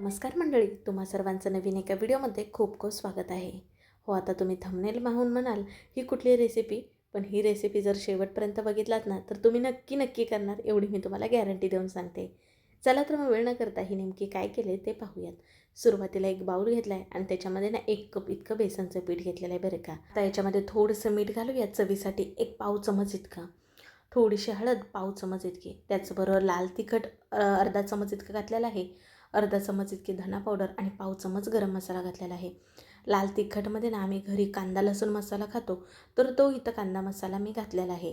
नमस्कार मंडळी तुम्हा सर्वांचं नवीन एका व्हिडिओमध्ये खूप खूप स्वागत आहे. हो आता तुम्ही थंबनेल माहून म्हणाल ही कुठली रेसिपी पण ही रेसिपी जर शेवटपर्यंत बघितलात ना तर तुम्ही नक्की नक्की करणार एवढी मी तुम्हाला गॅरंटी देऊन सांगते. चला तर मग वेळ न करता ही नेमकी काय केले ते पाहूयात. सुरुवातीला एक बाऊल घेतला आहे आणि त्याच्यामध्ये ना एक कप इतकं बेसनचं पीठ घेतलेलं आहे बरं का. आता याच्यामध्ये थोडंसं मीठ घालूया चवीसाठी एक पाव चमच इतका. थोडीशी हळद पाव चमच इतकी. त्याचबरोबर लाल तिखट अर्धा चमच इतकं घातलेलं आहे. अर्धा चमच इतकी धना पावडर आणि पाव चमच गरम मसाला घातलेला आहे. लाल तिखटमध्ये ना आम्ही घरी कांदा लसूण मसाला खातो तर तो इथं कांदा मसाला मी घातलेला आहे.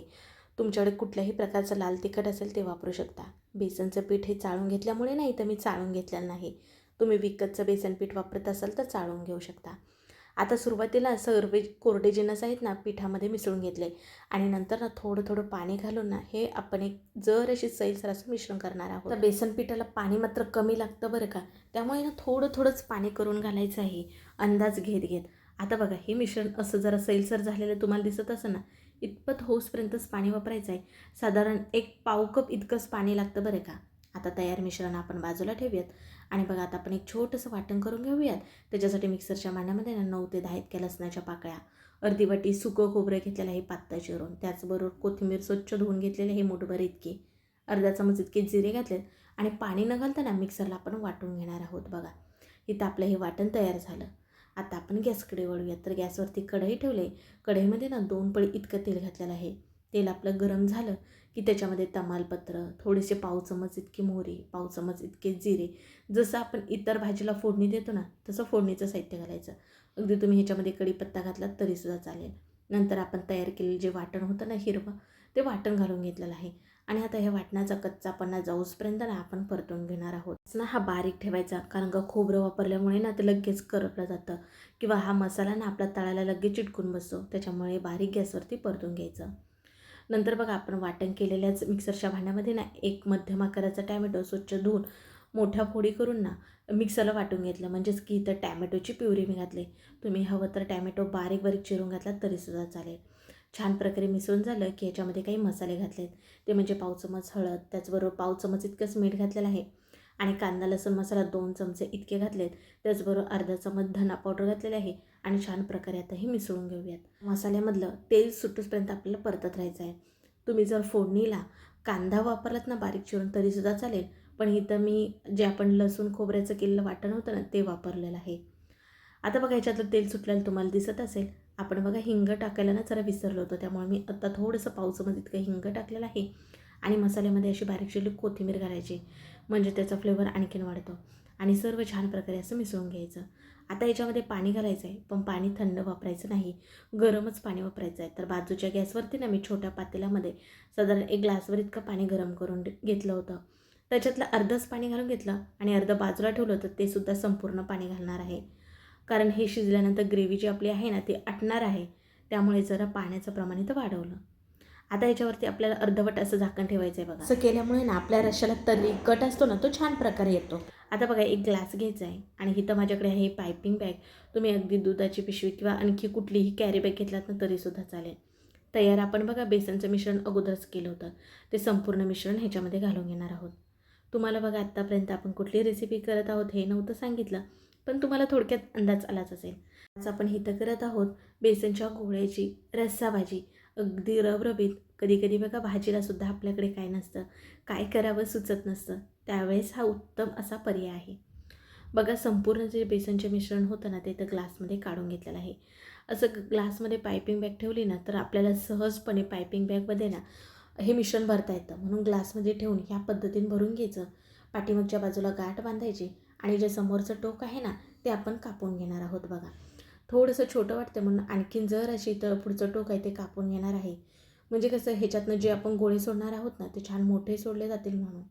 तुमच्याकडे कुठल्याही प्रकारचं लाल तिखट असेल ते वापरू शकता. बेसनचं पीठ हे चाळून घेतल्यामुळे नाही तर मी चाळून घेतलेलं नाही. तुम्ही विकतचं बेसन पीठ वापरत असाल तर चाळून घेऊ शकता. आता सुरुवातीला सर्वे कोरडे जिनस आहेत ना पिठामध्ये मिसळून घेतले. आणि नंतर ना थोडं थोडं पाणी घालून ना हे आपण एक जर अशी सैलसर असं मिश्रण करणार आहोत. तर बेसन पिठाला पाणी मात्र कमी लागतं बरं का? त्यामुळे ना थोडं थोडंच पाणी करून घालायचं आहे. अंदाज घेत घेत. आता बघा हे मिश्रण असं जरा सैलसर झालेलं तुम्हाला दिसत असं ना इतपत होसपर्यंतच पाणी वापरायचं आहे. साधारण एक पाव कप इतकंच पाणी लागतं बरं का? आता तयार मिश्रण आपण बाजूला ठेवूयात. आणि बघा आता आपण एक छोटंसं वाटण करून घेऊयात. त्याच्यासाठी मिक्सरच्या मांड्यामध्ये ना नऊ ते दहा इतक्या लसणाच्या पाकळ्या अर्धी वाटी सुकं खोबरं घेतलेलं आहे पात्ता चिरून त्याचबरोबर कोथिंबीर स्वच्छ धुवून घेतलेले हे मुठभर इतके अर्धा चमच इतके जिरे घातलेत आणि पाणी न घालताना मिक्सरला आपण वाटून घेणार आहोत बघा. इथं आपलं हे वाटण तयार झालं. आता आपण गॅसकडे वळूयात. तर गॅसवरती कढई ठेवले कढईमध्ये ना दोन पळी इतकं तेल घातलेलं आहे. तेल आपलं गरम झालं. की त्याच्यामध्ये तमालपत्र थोडेसे पाव चमच इतकी मोहरी पाव चमच इतके जिरे. जसं आपण इतर भाजीला फोडणी देतो ना तसं फोडणीचं साहित्य घालायचं. अगदी तुम्ही ह्याच्यामध्ये कढीपत्ता घातलात तरीसुद्धा चालेल. नंतर आपण तयार केलेलं जे वाटण होतं ना हिरवं ते वाटण घालून घेतलेलं आहे. आणि आता ह्या वाटणाचा कच्चापणा जाऊसपर्यंत ना आपण परतून घेणार आहोत. ना हा बारीक ठेवायचा कारण का खोबरं वापरल्यामुळे ना ते लगेच करपलं जातं. किंवा हा मसाला ना आपल्या तळाला लगेच चिटकून बसतो. त्याच्यामुळे बारीक गॅसवरती परतून घ्यायचं. नंतर बघा आपण वाटण केलेल्याच मिक्सरच्या भांड्यामध्ये ना एक मध्यम आकाराचा टॅमॅटो स्वच्छ धुवून मोठ्या फोडी करून ना मिक्सरला वाटून घेतलं. म्हणजेच की इथं टॅमॅटोची प्युरी मी घातली. तुम्ही हवं तर टॅमॅटो बारीक बारीक चिरून घातला तरीसुद्धा चालेल. छान प्रकारे मिसळून झालं की याच्यामध्ये काही मसाले घातलेत. ते म्हणजे पाव चमच हळद त्याचबरोबर पाव चमच इतकंच मीठ घातलेलं आहे. आणि कांदा लसूण मसाला दोन चमचे इतके घातलेत. त्याचबरोबर अर्धा चमच धना पावडर घातलेले आहे आणि छान प्रकारे आता हे मिसळून घेऊयात. मसाल्यामधलं तेल सुटूसपर्यंत आपल्याला परतत राहायचं आहे. तुम्ही जर फोडणीला कांदा वापरलात ना बारीक चिरून तरीसुद्धा चालेल. पण इथं मी जे आपण लसूण खोबऱ्याचं केलेलं वाटण होतं ना ते वापरलेलं आहे. आता बघा ह्याच्यातलं तेल सुटलेलं तुम्हाला दिसत असेल. आपण बघा हिंग टाकायला ना जरा विसरलो होतो. त्यामुळे मी आता थोडंसं पावसामध्ये इतकं हिंग टाकलेलं आहे. आणि मसाल्यामध्ये अशी बारीक चिरली कोथिंबीर घालायची. म्हणजे त्याचा फ्लेवर आणखीन वाढतो. आणि सर्व छान प्रकारे असं मिसळून घ्यायचं. आता याच्यामध्ये पाणी घालायचं आहे पण पाणी थंड वापरायचं नाही. गरमच पाणी वापरायचं आहे तर बाजूच्या गॅसवरती ना मी छोट्या पातेल्यामध्ये साधारण एक ग्लासवर इतकं पाणी गरम करून घेतलं होतं. त्याच्यातलं अर्धच पाणी घालून घेतलं आणि अर्धं बाजूला ठेवलं होतं ते सुद्धा संपूर्ण पाणी घालणार आहे. कारण हे शिजल्यानंतर ग्रेव्ही जी आपली आहे ना ती आटणार आहे. त्यामुळे जरा पाण्याचं प्रमाण इथं वाढवलं. आता याच्यावरती आपल्याला अर्धवट असं झाकण ठेवायचं आहे बघा. असं केल्यामुळे ना आपल्या रश्याला तरी कट असतो ना तो छान प्रकारे येतो. आता बघा एक ग्लास घ्यायचा आहे आणि इथं माझ्याकडे आहे पायपिंग बॅग. तुम्ही अगदी दुधाची पिशवी किंवा आणखी कुठलीही कॅरी बॅग घेतलात ना तरीसुद्धा चालेल. तयार आपण बघा बेसनचं मिश्रण अगोदरच केलं होतं. ते संपूर्ण मिश्रण ह्याच्यामध्ये घालून घेणार आहोत. तुम्हाला बघा आत्तापर्यंत आपण कुठली रेसिपी करत आहोत हे नव्हतं सांगितलं पण तुम्हाला थोडक्यात अंदाज आलाच असेल. आज आपण इथं करत आहोत बेसनच्या गोळ्याची रस्सा भाजी अगदी रबरबीत. कधी कधी बघा भाजीलासुद्धा आपल्याकडे काय नसतं. काय करावं सुचत नसतं. त्यावेळेस हा उत्तम असा पर्याय आहे. बघा संपूर्ण जे बेसनचे मिश्रण होतं ना ते तर ग्लासमध्ये काढून घेतलेलं आहे. असं ग्लासमध्ये पायपिंग बॅग ठेवली ना तर आपल्याला सहजपणे पायपिंग बॅगमध्ये ना हे मिश्रण भरता येतं. म्हणून ग्लासमध्ये ठेवून ह्या पद्धतीने भरून घ्यायचं. पाठीमागच्या बाजूला गाठ बांधायची आणि जे समोरचं टोक आहे ना ते आपण कापून घेणार आहोत बघा. थोडंसं छोटं वाटतं म्हणून आणखीन जर अशी तर पुढचं टोक आहे ते कापून घेणार आहे. म्हणजे कसं ह्याच्यातनं जे आपण गोळे सोडणार आहोत ना ते छान मोठे सोडले जातील म्हणून.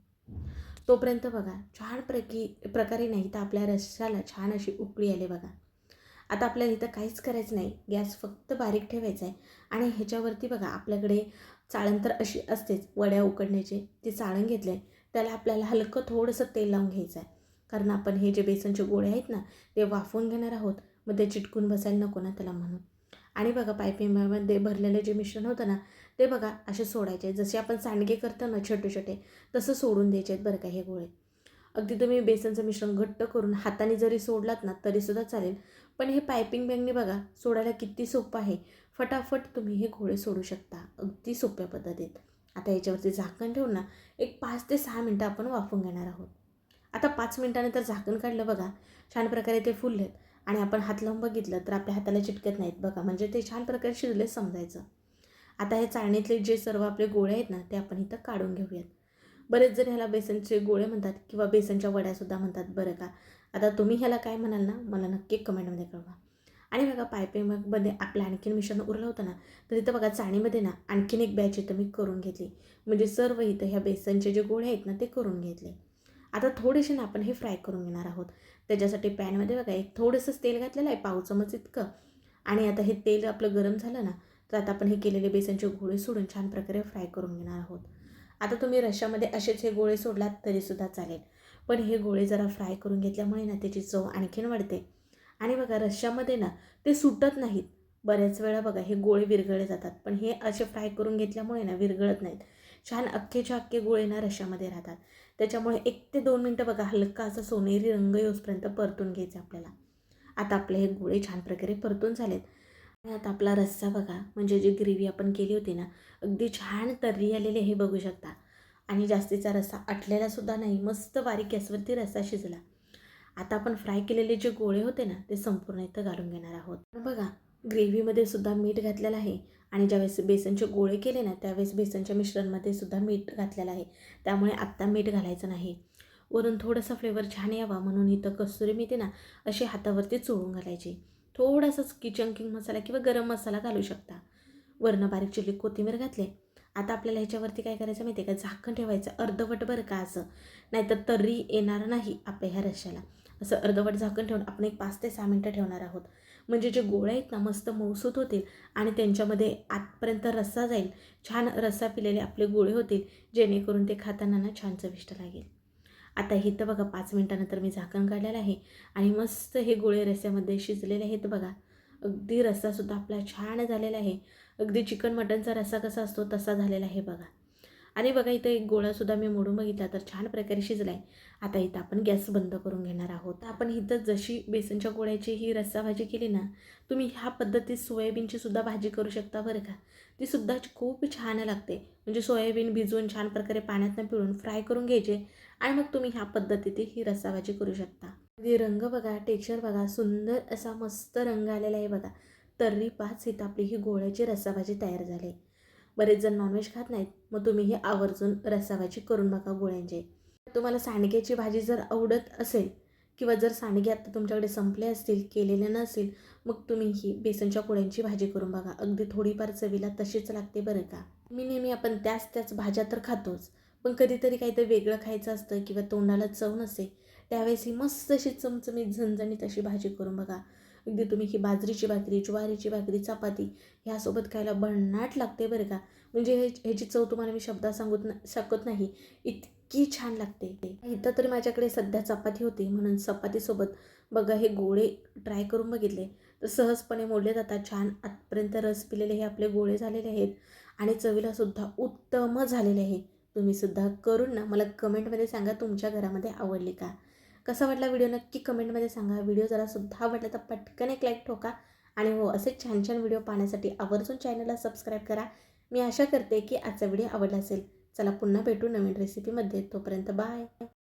तोपर्यंत बघा छान प्रकी प्रकारे नाही तर आपल्या रश्याला छान अशी उकळी आली बघा. आता आपल्याला इथं काहीच करायचं नाही. गॅस फक्त बारीक ठेवायचा आहे. आणि ह्याच्यावरती बघा आपल्याकडे चाळण तर अशी असतेच वड्या उकडण्याचे. ते चाळण घेतलं आहे त्याला आपल्याला हलकं थोडंसं तेल लावून घ्यायचं आहे. कारण आपण हे जे बेसनचे गोळे आहेत ना ते वाफवून घेणार आहोत. मग ते चिटकून बसायला नको ना त्याला म्हणून. आणि बघा पायपिंगमध्ये भरलेलं जे मिश्रण होतं ना ते बघा असे सोडायचे. जसे आपण सांडगे करतो ना छोटे छोटे तसं सोडून द्यायचे आहेत बरं का हे गोळे. अगदी तुम्ही बेसनचं मिश्रण घट्ट करून हाताने जरी सोडलात ना तरीसुद्धा चालेल. पण हे पायपिंग बॅगने बघा सोडायला किती सोपं आहे. फटाफट तुम्ही हे घोळे सोडू शकता. अगदी सोप्या पद्धतीत. आता याच्यावरती झाकण ठेवून ना एक पाच ते सहा मिनटं आपण वाफून घेणार आहोत. आता पाच मिनटाने तर झाकण काढलं बघा छान प्रकारे ते फुललेत. आणि आपण हात लावून बघितलं तर आपल्या हाताला चिटकत नाहीत बघा. म्हणजे ते छान प्रकारे शिजले समजायचं. आता हे चाळणीतले जे सर्व आपले गोळे आहेत ना ते आपण इथं काढून घेऊयात. बरेच जण ह्याला बेसनचे गोळे म्हणतात किंवा बेसनच्या वड्यासुद्धा म्हणतात बरं का. आता तुम्ही ह्याला काय म्हणाल ना मला नक्की कमेंटमध्ये कळवा. आणि बघा पायपिंगमध्ये आपलं आणखीन मिश्रण उरलं होतं ना तर इथं बघा चाळणीमध्ये ना आणखीन एक बॅच इथं मी करून घेतली. म्हणजे सर्व इथं ह्या बेसनचे जे गोळे आहेत ना ते करून घेतले. आता थोडेसे ना आपण हे फ्राय करून घेणार आहोत. त्याच्यासाठी पॅनमध्ये बघा एक थोडंसंच तेल घातलेलं आहे पाव चमच इतकं. आणि आता हे तेल आपलं गरम झालं ना तर आता आपण हे केलेले बेसनचे गोळे सोडून छान प्रकारे फ्राय करून घेणार आहोत. आता तुम्ही रश्श्यामध्ये असेच हे गोळे सोडलात तरीसुद्धा चालेल. पण हे गोळे जरा फ्राय करून घेतल्यामुळे ना त्याची चव आणखीन वाढते. आणि बघा रश्श्यामध्ये ना ते सुटत नाहीत. बऱ्याच वेळा बघा हे गोळे विरघळले जातात. पण हे असे फ्राय करून घेतल्यामुळे ना विरघळत नाहीत. छान अख्खेच्या अख्खे गोळे ना रशामध्ये राहतात. त्याच्यामुळे एक ते दोन मिनटं बघा हलका असा सोनेरी रंग येऊसपर्यंत परतून घ्यायचं आपल्याला. आता आपले हे गोळे छान प्रकारे परतून झालेत. आणि आता आपला रस्सा बघा म्हणजे जी ग्रेव्ही आपण केली होती ना अगदी छान तर्री आलेली हे बघू शकता. आणि जास्तीचा रस्सा आटलेला सुद्धा नाही मस्त बारीक गॅसवरती रस्सा शिजला. आता आपण फ्राय केलेले जे गोळे होते ना ते संपूर्ण इथं घालून घेणार आहोत. बघा ग्रेव्हीमध्ये सुद्धा मीठ घातलेलं आहे. आणि ज्यावेळेस बेसनचे गोळे केले ना त्यावेळेस बेसनच्या मिश्रणमध्ये सुद्धा मीठ घातलेलं आहे. त्यामुळे आत्ता मीठ घालायचं नाही. वरून थोडासा फ्लेवर छान यावा म्हणून इथं कस्तुरी मेथी ना अशी हातावरती चोळून घालायची. थोडासाच किचन किंग मसाला किंवा गरम मसाला घालू शकता. वरनं बारीक चिली कोथिंबीर घातले. आता आपल्याला ह्याच्यावरती काय करायचं माहिती आहे का? झाकण ठेवायचं अर्धवट बरं का असं. नाहीतर तर्री येणार नाही आपल्या ह्या रश्याला असं अर्धवट झाकण ठेवून आपण एक पाच ते सहा मिनटं ठेवणार आहोत. म्हणजे जे गोळे आहेत ना मस्त मौसूत होतील आणि त्यांच्यामध्ये आतपर्यंत रस्सा जाईल. छान रस्सा पिलेले आपले गोळे होतील जेणेकरून ते खाताना ना छान चविष्ट लागेल. आता हे तर बघा पाच मिनटानंतर मी झाकण काढलेलं आहे आणि मस्त हे गोळे रस्स्यामध्ये शिजलेले आहेत बघा. अगदी रस्सासुद्धा आपला छान झालेला आहे. अगदी चिकन मटनचा रस्सा कसा असतो तसा झालेला आहे बघा. आणि बघा इथं एक गोळासुद्धा मी मोडून बघितला तर छान प्रकारे शिजला आहे आता इथं आपण गॅस बंद करून घेणार आहोत. आपण इथं जशी बेसनच्या गोळ्याची ही रस्सा भाजी केली ना तुम्ही ह्या पद्धतीत सोयाबीनची सुद्धा भाजी करू शकता बरं का. ती सुद्धा खूप छान लागते. म्हणजे सोयाबीन भिजवून छान प्रकारे पाण्यातनं पिळून फ्राय करून घ्यायचे आणि मग तुम्ही ह्या पद्धतीत ही रस्सा भाजी करू शकता. हे रंग बघा टेक्स्चर बघा सुंदर असा मस्त रंग आलेला आहे बघा. तर्री पाच इथं आपली ही गोळ्याची रस्साभाजी तयार झाली बरेच जण नॉनव्हेज खात नाहीत. मग तुम्ही ही आवर्जून रस्साभाजी करून बघा गोळ्यांची. तुम्हाला सांडग्याची भाजी जर आवडत असेल किंवा जर सांडगे आता तुमच्याकडे संपले असतील केलेले नसेल मग तुम्ही ही बेसनच्या पोळ्यांची भाजी करून बघा. अगदी थोडीफार चवीला तशीच लागते बरं का. मी नेहमी आपण त्याच त्याच भाज्या तर खातोच पण कधीतरी काहीतरी वेगळं खायचं असतं किंवा तोंडाला चव नसते त्यावेळेस ही मस्त अशी चमचमीत झणझणीत अशी भाजी करून बघा. अगदी तुम्ही ही बाजरीची भाकरी ज्वारीची भाकरी चपाती ह्यासोबत खायला भन्नाट लागते बरं का. म्हणजे हे ह्याची चव तुम्हाला मी शब्दात सांगूत ना शकत नाही. इतकी छान लागते. इथं तरी माझ्याकडे सध्या चपाती होती. म्हणून चपातीसोबत बघा हे गोळे ट्राय करून बघितले. तर सहजपणे मोडले जातात छान आतपर्यंत रस पिलेले हे आपले गोळे झालेले आहेत. आणि चवीला सुद्धा उत्तम झालेले आहे. तुम्ही सुद्धा करून ना मला कमेंटमध्ये सांगा तुमच्या घरामध्ये आवडली का? कसा वाटला व्हिडिओ नक्की कमेंटमध्ये सांगा. व्हिडिओ जरा सुद्धा आवडला तर पटकन एक लाईक ठोका. आणि हो असे छान छान व्हिडिओ पाहण्यासाठी आवर्जून चॅनलला सबस्क्राईब करा. मी आशा करते की आजचा व्हिडिओ आवडला असेल. चला पुन्हा भेटू नवीन रेसिपीमध्ये तोपर्यंत बाय